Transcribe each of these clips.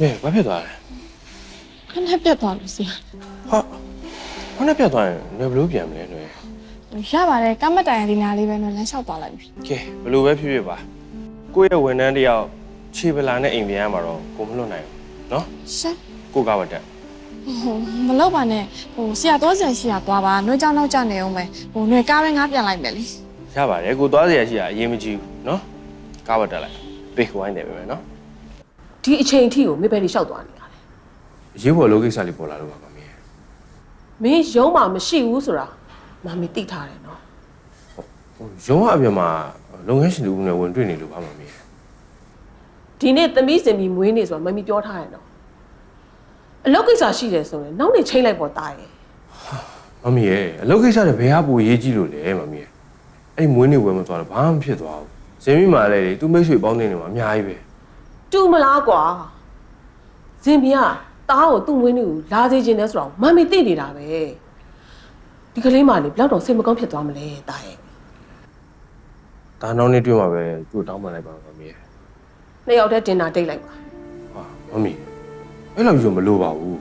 မေဘာဖြစ်သွားလဲခဏပြတ်သွားလို့ဆရာဟာဘာနဲ့ပြတ်သွားရင်နေဘလို့ပြန်မလဲຫນွေရပါတယ်ကမ္မတိုင်ရဒီနာလေးပဲတော့လမ်းလျှောက်သွားလိုက်ပြီကဲဘလို့ပဲဖြစ်ဖြစ်ပါကိုယ့်ရဲ့ဝန်ထမ်းတစ်ယောက်ခြေပလာနဲ့အိမ်ပြန်ရမှာတော့ကိုမလွတ်နိုင်ဘူးနော်ရှက်ကိုကဝတ်တက်ဟိုမလောက်ပါနဲ့ဟိုဆရာတော့ဆရာရှိရသွားပါနှွေးကြောင်နောက်ကျနေအောင်ပဲဟိုနှွေကားပဲငါပြန်လိုက်မယ်လေရပါတယ်ကိုသွားစရာရှိတာအရင်မကြည့်ဘူးနော် ကဝတ်တက်လိုက်ဘေးဝိုင်းတယ်ပဲမယ်နော်ဒီအချိန်အထိကိုမေပဲနေလျှောက်သွားနေတာလေရေးပေါ်လောကိစ္စလေးပေါ်လာလို့ပါမမီးမင်းရုံးမှာမရှိဘူးဆိုတာမမီသိထားတယ်နော်ဟိုရုံးကအပြင်မှာလုပ်ငန်းရှင်လူဦးနဲ့ဝင်တွေ့နေလို့ပါမမီးဒီနေ့သမီးစင်မီမွေးနေဆိုတာမမီပြောထားတယ်နော်အလုပ်ကိစ္စရှိတယ်ဆိုရင်နောက်နေ့ချိန်လိုက်ပေါ်တာရဲ့မမီးရဲ့အလုပ်ကိစ္စတွေဘယ်ဟာပိုရေးကြည့်လို့လဲမမီးရဲ့အဲ့ဒီမွေးနေ့ဝယ်မသွားတော့ဘာမှဖြစ်သွားဘူး ဇင်မီမာလည်းလေသူမိတ်ဆွေပေါင်းနေနေမှာအများကြီးပဲတူမလားကွာစင်မီကတားကိုသူ့မွေးနေ့ကိုလာစေခြင်းနဲ့ဆိုတော့မမီသိနေတာပဲဒီကလေးမလေးဘယ်တော့တော့စိတ်မကောင်းဖြစ်သွားမလဲတာရဲ့ဒါနောက်နေ့တွေ့မှာပဲသူ့ကိုတောင်းပန်လိုက်ပါမမီးရဲ့နှစ်ယောက်တည်းတင်တာတိတ်လိုက်ပါဟာမမီအဲ့လိုယူမလို့ပါဘူး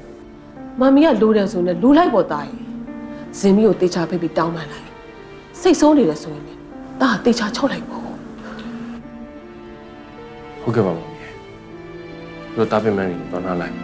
မမီကလိုတယ်ဆိုရင်လည်းလိုလိုက်ပေါ်တာရဲ့စင်မီကိုတေချာဖိတ်ပြီးတောင်းပန်လိုက်စိတ်ဆိုးနေတယ်ဆိုရင်လည်းတားတေချာချုပ်လိုက်ပေါ့ ဟုတ်ကဲ့ပါမမီတို့တာပင်မန်းနေတော့နားလိုက်